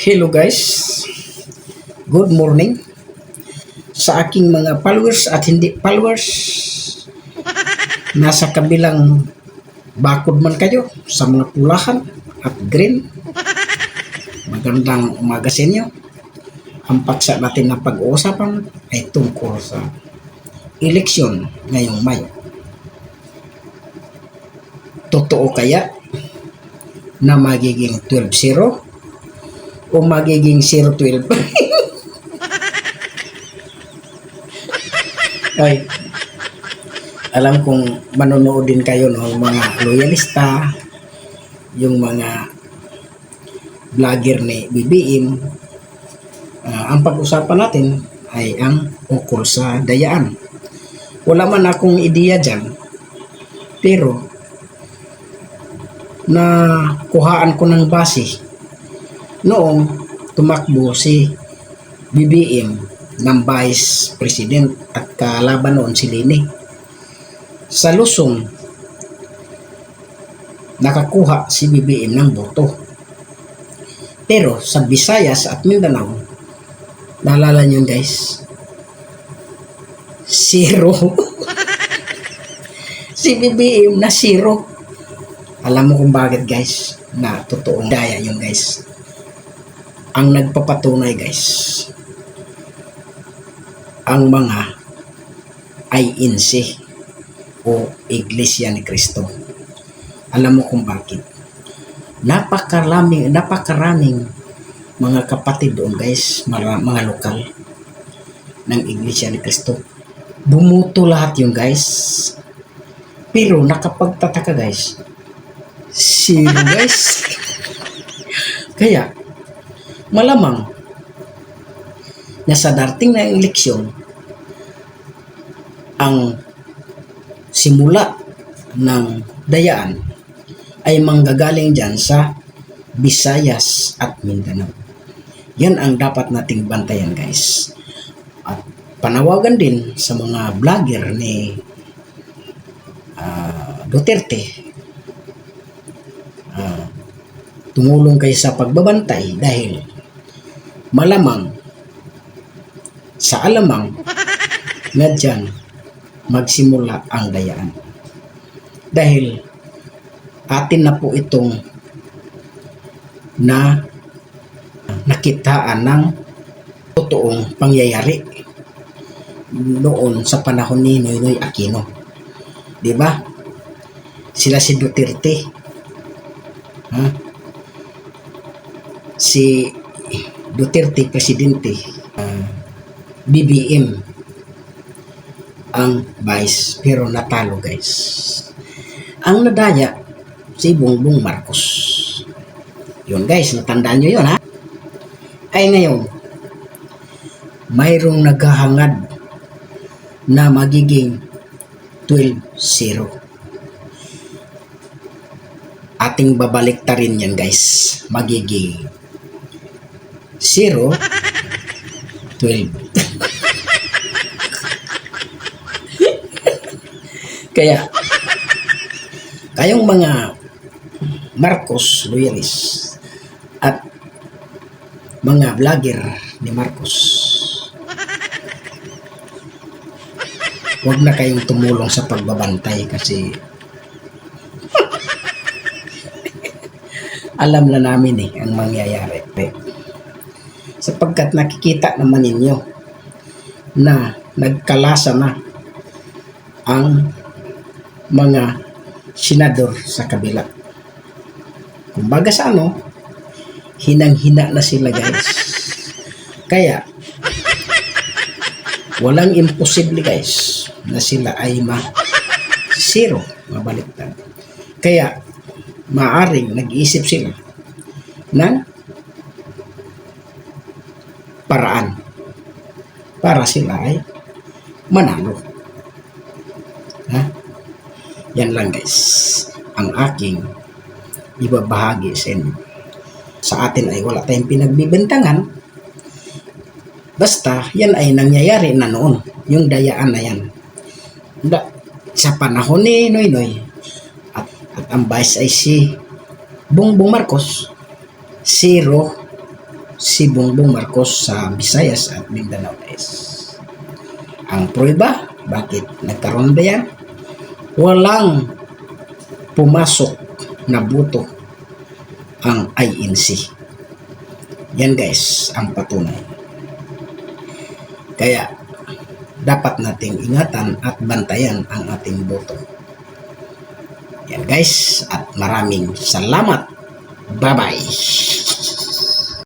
Hello guys. Good morning. Sa aking mga followers at hindi followers, nasa kabilang bakod man kayo sa mga pulahan at green. Magandang umaga sa inyo. Ang paksa natin na pag-uusapan ay tungkol sa eleksyon ngayong Mayo. Totoo kaya na magiging 12-0 o magiging 0-12? Ay, alam kong manonood din kayo no, mga loyalista, yung mga vlogger ni BBM. Ah, ang pag-usapan natin ay ang ukol sa dayaan. Wala man akong ideya dyan, pero na kuhaan ko ng base noong tumakbo si BBM ng Vice President at kalaban noon si Lini. Sa Luzon, nakakuha si BBM ng boto. Pero sa Visayas at Mindanao, naalala nyo guys, zero. si BBM na zero. Alam mo kung bakit guys, na totoong daya yung guys. Ang nagpapatunay guys, ang mga ay insi o Iglesia ni Kristo. Alam mo kung bakit? Napakaraming, napakaraming mga kapatid doon guys, mga, mga lokal ng Iglesia ni Kristo. Bumuto lahat yung guys. Pero nakapagtataka guys, zero guys. Kaya, malamang na sa darting na eleksyon, ang simula ng dayaan ay manggagaling dyan sa Visayas at Mindanao. Yan ang dapat nating bantayan guys. At panawagan din sa mga vlogger ni ah, Duterte ah, tumulong kayo sa pagbabantay dahil malamang sa alamang na dyan magsimula ang dayaan. Dahil atin na po itong na nakitaan ng totoong pangyayari noon sa panahon ni Noynoy Aquino. Di ba? Sila si Duterte. Ha? Si Duterte, presidente. ah, BBM ang vice pero natalo guys. Ang nadaya si Bongbong Marcos. Yun guys, natandaan nyo yun ha? Ay ngayon, mayroong naghahangad na magiging 12-0. Ating babalik ta rin yan guys. Magiging 0 12. Kaya, kayong mga Marcos loyalist at mga vlogger ni Marcos, huwag na kayong tumulong sa pagbabantay kasi alam na namin eh ang mangyayari. Sapagkat nakikita naman ninyo na nagkalasa na ang mga senador sa kabila. Kumbaga sa ano, hinang-hina na sila guys. Kaya, walang imposible guys na sila ay ma zero, mabaliktad. Kaya, maaring nag-iisip sila ng paraan para sila ay manalo. Ha? Yan lang guys. Ang aking ibabahagi sa inyo. Sa atin ay wala tayong pinagbibintangan. Basta, yan ay nangyayari na noon. Yung dayaan na yan. Da, sa panahon ni Noy Noy, at, at ang vice ay si Bongbong Marcos, 0 si Bongbong Marcos sa Visayas at Mindanao guys. Ang prueba, bakit nagkaroon ba yan? Walang pumasok na buto ang INC. Yan guys, ang patunay. Kaya, dapat nating ingatan at bantayan ang ating boto. Yan guys, at maraming salamat. Bye-bye.